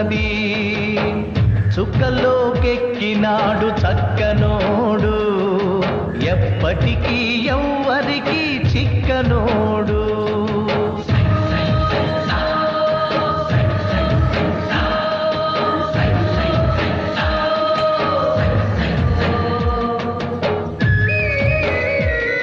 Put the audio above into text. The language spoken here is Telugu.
ఉన్నది చుక్కల్లోకెక్కినాడు చక్కనోడు. ఎప్పటికీ ఎవ